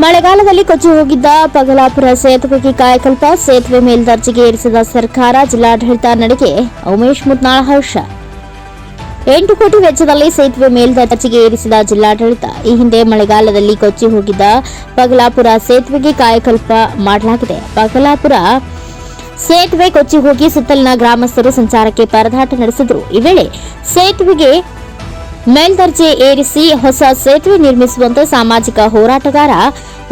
ಮಳೆಗಾಲದಲ್ಲಿ ಕೊಚ್ಚಿ ಹೋಗಿದ್ದ ಪಗಲಾಪುರ ಸೇತುವೆಗೆ ಕಾಯಕಲ್ಪ, ಸೇತುವೆ ಮೇಲ್ದರ್ಜೆಗೆ ಏರಿಸಿದ ಸರ್ಕಾರ, ಜಿಲ್ಲಾಡಳಿತ ನಡೆಗೆ ಉಮೇಶ್ ಮುದ್ನಾಳ ಹರ್ಷ. ಎಂಟು ಕೋಟಿ ವೆಚ್ಚದಲ್ಲಿ ಸೇತುವೆ ಮೇಲ್ದರ್ಜೆಗೆ ಏರಿಸಿದ ಜಿಲ್ಲಾಡಳಿತ, ಈ ಹಿಂದೆ ಮಳೆಗಾಲದಲ್ಲಿ ಕೊಚ್ಚಿ ಹೋಗಿದ್ದ ಪಗಲಾಪುರ ಸೇತುವೆಗೆ ಕಾಯಕಲ್ಪ ಮಾಡಲಾಗಿದೆ. ಪಗಲಾಪುರ ಸೇತುವೆ ಕೊಚ್ಚಿ ಹೋಗಿ ಸುತ್ತಲಿನ ಗ್ರಾಮಸ್ಥರು ಸಂಚಾರಕ್ಕೆ ಪರದಾಟ ನಡೆಸಿದರು. ಈ ವೇಳೆ ಸೇತುವೆಗೆ ಮೇಲ್ದರ್ಜೆ ಏರಿಸಿ ಹೊಸ ಸೇತುವೆ ನಿರ್ಮಿಸುವಂತೆ ಸಾಮಾಜಿಕ ಹೋರಾಟಗಾರ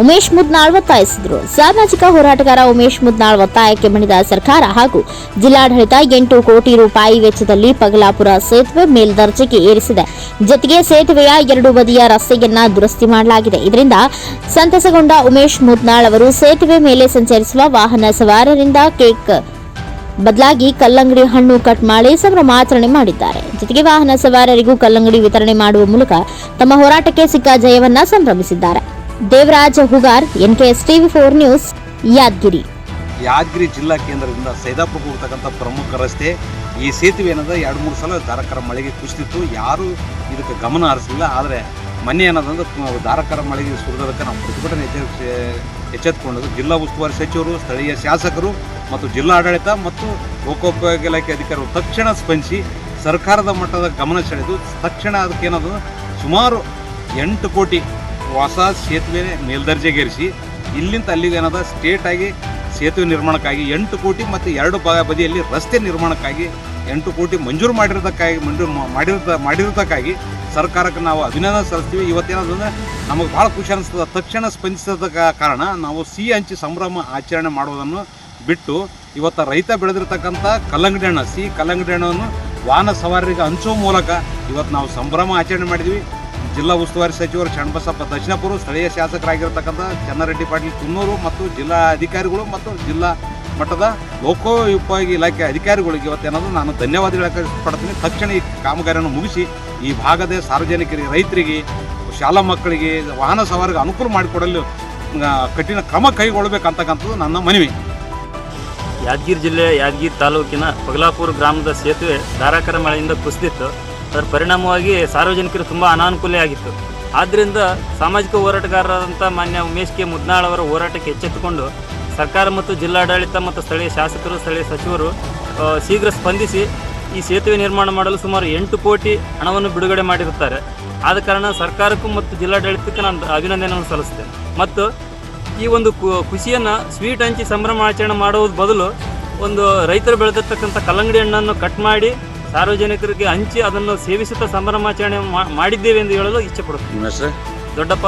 ಉಮೇಶ್ ಮುದ್ನಾಳ್ ಒತ್ತಾಯಿಸಿದರು. ಸಾಮಾಜಿಕ ಹೋರಾಟಗಾರ ಉಮೇಶ್ ಮುದ್ನಾಳ್ ಒತ್ತಾಯಕ್ಕೆ ಮಣಿದ ಸರ್ಕಾರ ಹಾಗೂ ಜಿಲ್ಲಾಡಳಿತ ಎಂಟು ಕೋಟಿ ರೂಪಾಯಿ ವೆಚ್ಚದಲ್ಲಿ ಪಗಲಾಪುರ ಸೇತುವೆ ಮೇಲ್ದರ್ಜೆಗೆ ಏರಿಸಿದೆ. ಜೊತೆಗೆ ಸೇತುವೆಯ ಎರಡು ಬದಿಯ ರಸ್ತೆಯನ್ನ ದುರಸ್ತಿ ಮಾಡಲಾಗಿದೆ. ಇದರಿಂದ ಸಂತಸಗೊಂಡ ಉಮೇಶ್ ಮುದ್ನಾಳ್ ಅವರು ಸೇತುವೆ ಮೇಲೆ ಸಂಚರಿಸುವ ವಾಹನ ಸವಾರರಿಂದ ಕೇಕ್ ಬದಲಾಗಿ ಕಲ್ಲಂಗಡಿ ಹಣ್ಣು ಕಟ್ ಮಾಡಿ ಸಂಭ್ರಮಾಚರಣೆ ಮಾಡಿದ್ದಾರೆ. ಜೊತೆಗೆ ವಾಹನ ಸವಾರರಿಗೂ ಕಲ್ಲಂಗಡಿ ವಿತರಣೆ ಮಾಡುವ ಮೂಲಕ ತಮ್ಮ ಹೋರಾಟಕ್ಕೆ ಸಿಕ್ಕ ಜಯವನ್ನ ಸಂಭ್ರಮಿಸಿದ್ದಾರೆ. Devaraj Hugar, NKS TV four news, Yadgir. Yadgir ಜಿಲ್ಲಾ ಕೇಂದ್ರದಿಂದ ಸೈದಾಪುರಕ್ಕೆ ಪ್ರಮುಖ ರಸ್ತೆ ಈ ಸೇತುವೆ ಏನಂದ್ರೆ ಎರಡು ಮೂರು ಸಲ ಧಾರಕರ ಮಳೆಗೆ ಕುಸಿದಿತ್ತು. ಯಾರೂ ಇದಕ್ಕೆ ಗಮನ ಹರಿಸಲಿಲ್ಲ. ಆದರೆ ಮೊನ್ನೆ ಏನದಂದ್ರೆ ಧಾರಾಕಾರ ಮಳೆಗೆ ಸುರಿದಕ್ಕೆ ನಾವು ಪ್ರತಿಭಟನೆ ಎಚ್ಚೆತ್ತುಕೊಂಡು ಜಿಲ್ಲಾ ಉಸ್ತುವಾರಿ ಸಚಿವರು, ಸ್ಥಳೀಯ ಶಾಸಕರು ಮತ್ತು ಜಿಲ್ಲಾಡಳಿತ ಮತ್ತು ಲೋಕೋಪಯೋಗಿ ಇಲಾಖೆ ಅಧಿಕಾರಿಗಳು ತಕ್ಷಣ ಸ್ಪಂದಿಸಿ ಸರ್ಕಾರದ ಮಟ್ಟದ ಗಮನ ಸೆಳೆದು ತಕ್ಷಣ ಅದಕ್ಕೆ ಏನದು ಸುಮಾರು ಎಂಟು ಕೋಟಿ ಹೊಸ ಸೇತುವೆ ಮೇಲ್ದರ್ಜೆಗೇರಿಸಿ ಇಲ್ಲಿಂದ ಅಲ್ಲಿಗೆ ಏನದ ಸ್ಟೇಟ್ ಆಗಿ ಸೇತುವೆ ನಿರ್ಮಾಣಕ್ಕಾಗಿ ಎಂಟು ಕೋಟಿ ಮತ್ತು ಎರಡು ಬದಿಯಲ್ಲಿ ರಸ್ತೆ ನಿರ್ಮಾಣಕ್ಕಾಗಿ ಎಂಟು ಕೋಟಿ ಮಂಜೂರು ಮಾಡಿರೋದಕ್ಕಾಗಿ ಮಂಜೂರು ಮಾಡಿರೋದ ಮಾಡಿರೋದಕ್ಕಾಗಿ ಸರ್ಕಾರಕ್ಕೆ ನಾವು ಅಭಿನಂದನೆ ಸಲ್ಲಿಸ್ತೀವಿ. ಇವತ್ತೇನಂದ್ರೆ ನಮಗೆ ಭಾಳ ಖುಷಿ ಅನಿಸ್ತದೆ. ತಕ್ಷಣ ಸ್ಪಂದಿಸಿದ ಕಾರಣ ನಾವು ಸಿಹಿ ಹಂಚಿ ಸಂಭ್ರಮ ಆಚರಣೆ ಮಾಡುವುದನ್ನು ಬಿಟ್ಟು ಇವತ್ತು ರೈತ ಬೆಳೆದಿರ್ತಕ್ಕಂಥ ಕಲ್ಲಂಗಡಿ ಹಣ್ಣು ಸಿಹಿ ಕಲ್ಲಂಗಡಿ ಹಣ್ಣನ್ನು ವಾಹನ ಸವಾರರಿಗೆ ಹಂಚುವ ಮೂಲಕ ಇವತ್ತು ನಾವು ಸಂಭ್ರಮ ಆಚರಣೆ ಮಾಡಿದ್ವಿ. ಜಿಲ್ಲಾ ಉಸ್ತುವಾರಿ ಸಚಿವರು ಚನ್ನಬಸಪ್ಪ ದಕ್ಷಿಣಪುರ ಸ್ಥಳೀಯ ಶಾಸಕರಾಗಿರ್ತಕ್ಕಂಥ ಚನ್ನಾರೆಡ್ಡಿ ಪಾಟೀಲ್ ಕುನ್ನೂರು ಮತ್ತು ಜಿಲ್ಲಾ ಅಧಿಕಾರಿಗಳು ಮತ್ತು ಜಿಲ್ಲಾ ಮಟ್ಟದ ಲೋಕೋಪಯೋಗಿ ಇಲಾಖೆ ಅಧಿಕಾರಿಗಳಿಗೆ ಇವತ್ತೇನಾದರೂ ನಾನು ಧನ್ಯವಾದ ಇಷ್ಟಪಡ್ತೀನಿ ತಕ್ಷಣ ಈ ಕಾಮಗಾರಿಯನ್ನು ಮುಗಿಸಿ ಈ ಭಾಗದ ಸಾರ್ವಜನಿಕರಿಗೆ, ರೈತರಿಗೆ, ಶಾಲಾ ಮಕ್ಕಳಿಗೆ ವಾಹನ ಸವಾರಿಗೆ ಅನುಕೂಲ ಮಾಡಿಕೊಡಲು ಕಠಿಣ ಕ್ರಮ ಕೈಗೊಳ್ಳಬೇಕಂತಕ್ಕಂಥದ್ದು ನನ್ನ ಮನವಿ. ಯಾದಗಿರಿ ಜಿಲ್ಲೆ ಯಾದಗಿರಿ ತಾಲೂಕಿನ ಪಗಲಾಪುರ ಗ್ರಾಮದ ಸೇತುವೆ ಧಾರಾಕಾರ ಮಳೆಯಿಂದ ಕುಸಿದಿತ್ತು. ಅದರ ಪರಿಣಾಮವಾಗಿ ಸಾರ್ವಜನಿಕರು ತುಂಬ ಅನಾನುಕೂಲ ಆಗಿತ್ತು. ಆದ್ದರಿಂದ ಸಾಮಾಜಿಕ ಹೋರಾಟಗಾರರಾದಂಥ ಮಾನ್ಯ ಉಮೇಶ್ ಕೆ ಮುದ್ನಾಳ್ ಅವರ ಹೋರಾಟಕ್ಕೆ ಎಚ್ಚೆತ್ತುಕೊಂಡು ಸರ್ಕಾರ ಮತ್ತು ಜಿಲ್ಲಾಡಳಿತ ಮತ್ತು ಸ್ಥಳೀಯ ಶಾಸಕರು, ಸ್ಥಳೀಯ ಸಚಿವರು ಶೀಘ್ರ ಸ್ಪಂದಿಸಿ ಈ ಸೇತುವೆ ನಿರ್ಮಾಣ ಮಾಡಲು ಸುಮಾರು ಎಂಟು ಕೋಟಿ ಹಣವನ್ನು ಬಿಡುಗಡೆ ಮಾಡಿರುತ್ತಾರೆ. ಆದ ಕಾರಣ ಸರ್ಕಾರಕ್ಕೂ ಮತ್ತು ಜಿಲ್ಲಾಡಳಿತಕ್ಕೆ ನಾನು ಅಭಿನಂದನೆಯನ್ನು ಸಲ್ಲಿಸ್ತೇನೆ ಮತ್ತು ಈ ಒಂದು ಖುಷಿಯನ್ನು ಸ್ವೀಟ್ ಹಂಚಿ ಸಂಭ್ರಮಾಚರಣೆ ಮಾಡುವುದು ಬದಲು ಒಂದು ರೈತರು ಬೆಳೆದಿರ್ತಕ್ಕಂಥ ಕಲ್ಲಂಗಡಿ ಹಣ್ಣನ್ನು ಕಟ್ ಮಾಡಿ ಸಾರ್ವಜನಿಕರಿಗೆ ಹಂಚಿ ಅದನ್ನು ಸೇವಿಸುತ್ತಾ ಸಂಭ್ರಮಾಚರಣೆ ಮಾಡಿದ್ದೇವೆ ಎಂದು ಹೇಳಲು ಇಚ್ಛೆ ಪಡುತ್ತೇನೆ. ದೊಡ್ಡಪ್ಪ